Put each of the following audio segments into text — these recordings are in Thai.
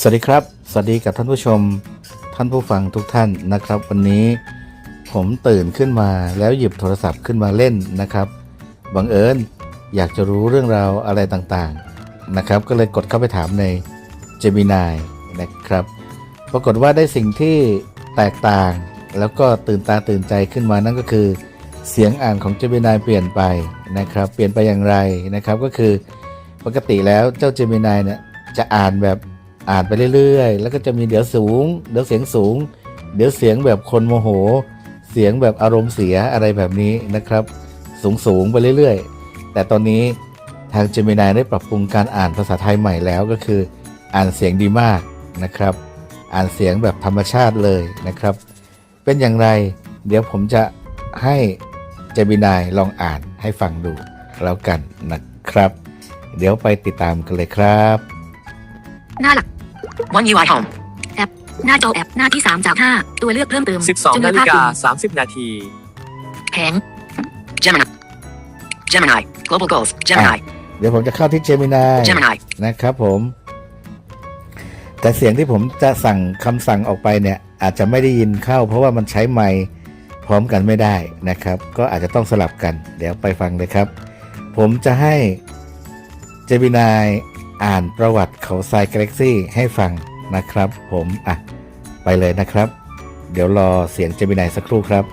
สวัสดีครับ สวัสดีกับท่านผู้ชม ท่านผู้ฟังทุกท่านนะครับ วันนี้ผมตื่นขึ้นมาแล้วหยิบโทรศัพท์ขึ้นมาเล่นนะครับบังเอิญอยากจะรู้เรื่องราวอะไรต่างๆนะครับ ก็เลยกดเข้าไปถามใน Gemini นะครับ ปรากฏว่าได้สิ่งที่แตกต่าง แล้วก็ตื่นตาตื่นใจขึ้นมานั่นก็คือ เสียงอ่านของ Gemini เปลี่ยนไปนะครับ เปลี่ยนไปอย่างไรนะครับ ก็คือปกติแล้วเจ้า Gemini เนี่ยจะอ่านแบบ อ่านไปเรื่อยๆ แล้วก็จะมีเดี๋ยวสูง เดี๋ยวเสียงสูง เดี๋ยวเสียงแบบคนโมโห เสียงแบบอารมณ์เสียอะไรแบบนี้นะครับ สูงสูงๆไปเรื่อยๆ แต่ตอนนี้ทาง Gemini ได้ปรับปรุงการอ่านภาษาไทยใหม่แล้วก็คือ อ่านเสียงดีมากนะครับ อ่านเสียงแบบธรรมชาติเลยนะครับ เป็นอย่างไร เดี๋ยวผมจะให้ Gemini ลองอ่านให้ฟังดูแล้วกันนะครับ เดี๋ยวไปติดตามกันเลยครับ หน้าหลัก One UI Home แอปหน้าจอแอปหน้าที่ 3 จาก 5 ตัวเลือกเพิ่มเติม12นาฬิกา30 นาทีแผง Gemini Gemini Global Goals Gemini เดี๋ยวผมจะเข้าที่ Gemini Gemini นะครับผม แต่เสียงที่ผมจะสั่งคำสั่งออกไปเนี่ย อาจจะไม่ได้ยินเข้า เพราะว่ามันใช้ไมค์พร้อมกันไม่ได้นะครับ ก็อาจจะต้องสลับกัน เดี๋ยวไปฟังเลยครับ ผมจะให้ Gemini อ่านประวัติเขาทรายกาแล็กซี่ให้ฟังนะครับ ผมอะไปเลยนะครับ เดี๋ยวรอเสียง Gemini สักครู่ครับ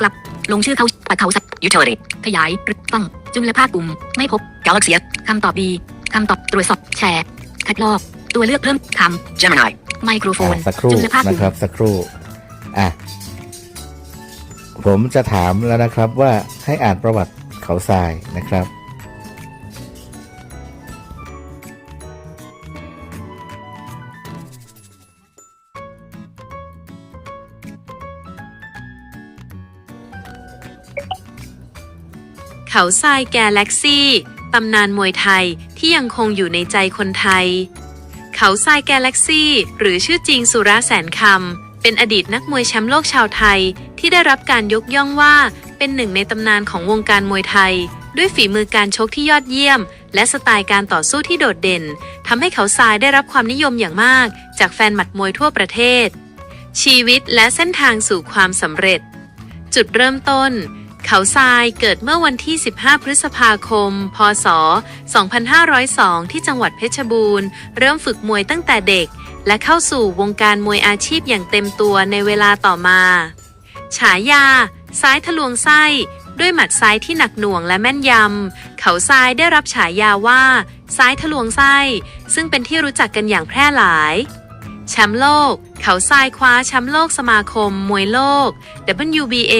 กลับลงชื่อเขาปัดเขาสับ Utility ขยายฟังจุลภาคกลุ่ม ไม่พบ Galaxy S คำตอบดีคำตอบตรวจสอบแชร์คัดลอกตัวเลือกเพิ่มค Gemini ำไมโครโฟนอะสักครู่จุลภาคกนะลุ่มครับสักครู่อะผมจะถามแล้วนะครับว่าให้อ่านประวัติเขาทรายนะครับ เขาทรายแกแล็กซี่ตำนานมวยไทยที่ยังคงอยู่ในใจคนไทย เขาทรายแกแล็กซี่ หรือชื่อจริงสุระแสนคำเป็นอดีตนักมวยแชมป์โลกชาวไทย ที่ได้รับการยกย่องว่าเป็นหนึ่งในตำนานของวงการมวยไทย ด้วยฝีมือการชกที่ยอดเยี่ยม และสไตล์การต่อสู้ที่โดดเด่นทำให้เขาทรายได้รับความนิยมอย่างมาก จากแฟนหมัดมวยทั่วประเทศ ชีวิตและเส้นทางสู่ความสำเร็จ จุดเริ่มต้น เขาทรายเกิดเมื่อวันที่ 15 พฤษภาคม พศ 2502 ที่จังหวัดเพชรบูรณ์ เริ่มฝึกมวยตั้งแต่เด็ก และเข้าสู่วงการมวยอาชีพอย่างเต็มตัวในเวลาต่อมา ฉายา ซ้ายทะลวงไส้ ด้วยหมัดซ้ายที่หนักหน่วงและแม่นยำ เขาทรายได้รับฉายาว่า ซ้ายทะลวงไส้ ซึ่งเป็นที่รู้จักกันอย่างแพร่หลาย แชมป์โลก เขาทรายคว้าแชมป์โลกสมาคม มวยโลก WBA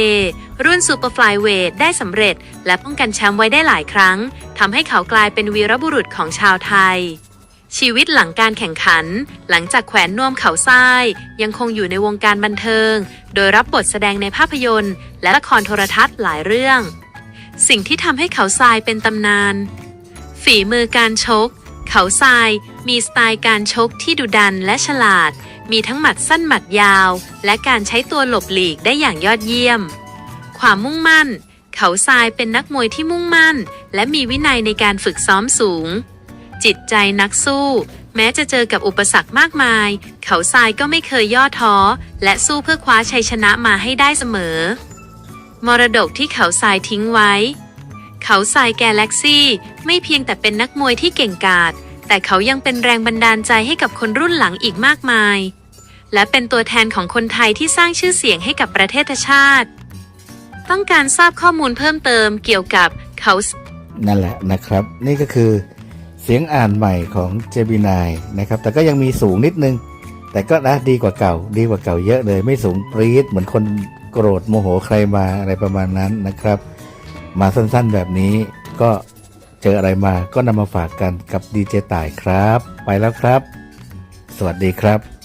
รุ่นซูเปอร์ฟลายเวทได้สำเร็จ และป้องกันแชมป์ไว้ได้หลายครั้งทำให้เขากลายเป็นวีรบุรุษของชาวไทย ชีวิตหลังการแข่งขัน หลังจากแขวนนวมเขาทราย ยังคงอยู่ในวงการบันเทิง โดยรับบทแสดงในภาพยนตร์ และละครโทรทัศน์หลายเรื่อง สิ่งที่ทำให้เขาทรายเป็นตำนาน ฝีมือการชก เขาทรายมีสไตล์การชกที่ดุดันและฉลาด มีทั้งหมัดสั้นหมัดยาว และการใช้ตัวหลบหลีกได้อย่างยอดเยี่ยม ความมุ่งมั่น เขาทรายเป็นนักมวยที่มุ่งมั่น และมีวินัยในการฝึกซ้อมสูง จิตใจนักสู้ แม้จะเจอกับอุปสรรคมากมาย เขาทรายก็ไม่เคยย่อท้อ และสู้เพื่อคว้าชัยชนะมาให้ได้เสมอ มรดกที่เขาทรายทิ้งไว้ เขาทรายแกแล็กซี่ ไม่เพียงแต่เป็นนักมวยที่เก่งกาจ แต่เขายังเป็นแรงบันดาลใจให้กับคนรุ่นหลังอีกมากมาย และเป็นตัวแทนของคนไทยที่สร้างชื่อเสียงให้กับประเทศชาติ ต้องการทราบข้อมูลเพิ่มเติมเกี่ยวกับเขานั่นแหละนะครับ นี่ก็คือเสียงอ่านใหม่ของ Gemini นะครับ แต่ก็ยังมีสูงนิดนึง แต่ก็นะดีกว่าเก่า ดีกว่าเก่าเยอะเลย ไม่สูงปรี๊ดเหมือนคนโกรธโมโหใครมาอะไรประมาณนั้นนะครับ มาสั้นๆแบบนี้ก็ เจออะไรมาก็นำมาฝากกันกับดีเจต่ายครับ ไปแล้วครับ สวัสดีครับ